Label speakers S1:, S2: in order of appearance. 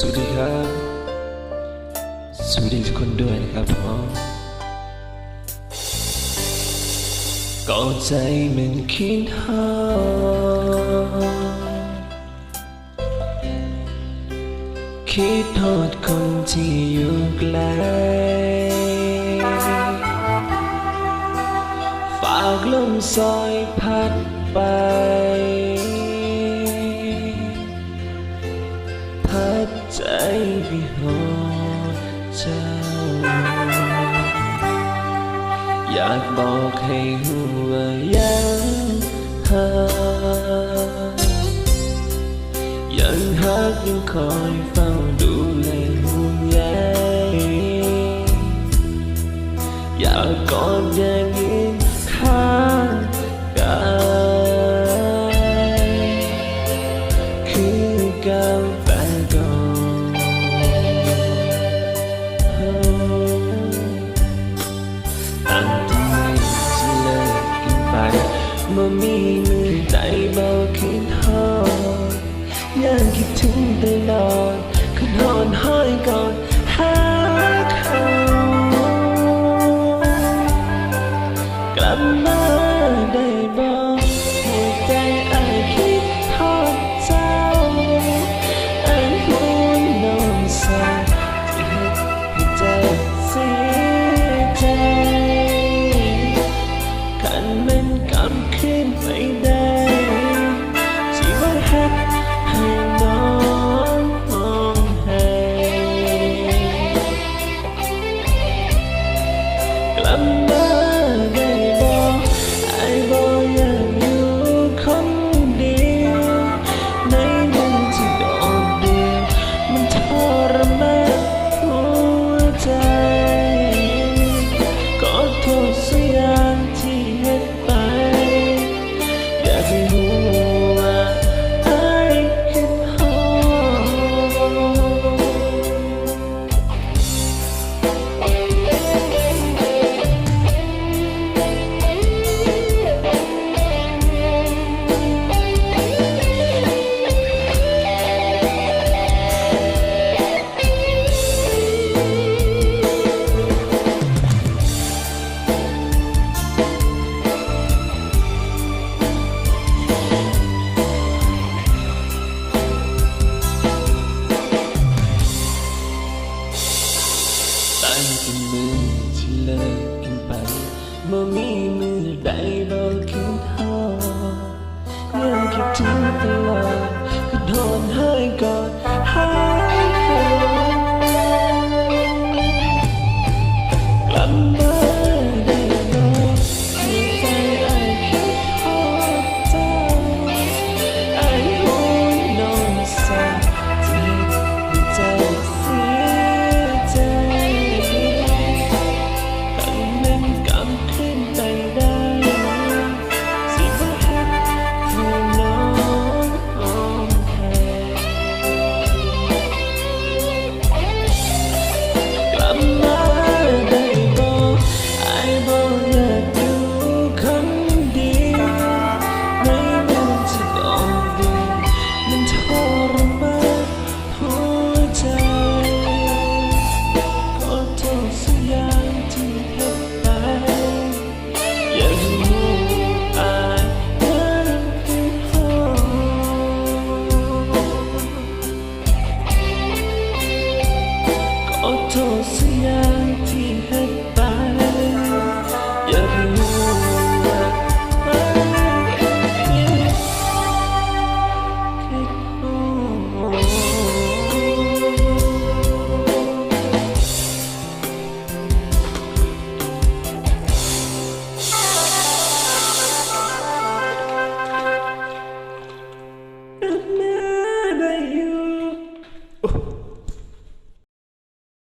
S1: สวัสดีครับ สวัสดีทุกคนด้วยนะครับผมก็ใจมันคิดหาคิดทอดคนที่อยู่ไกลฝากลมซอยพัดไป พัดใจไปหอเจ้าอยากบอกให้หัวายังหายังหักยังคอยเฝ้าดูแลห่วงใยอยากกอดอย่าง ตั้งที่ไม่จะเลิกกันไปเมื่อมีมือใจเบาขึ้นหอดยังคิดถึงตลอดคือนอนห้อยก่อนหาเขากลับมา ก บ่มี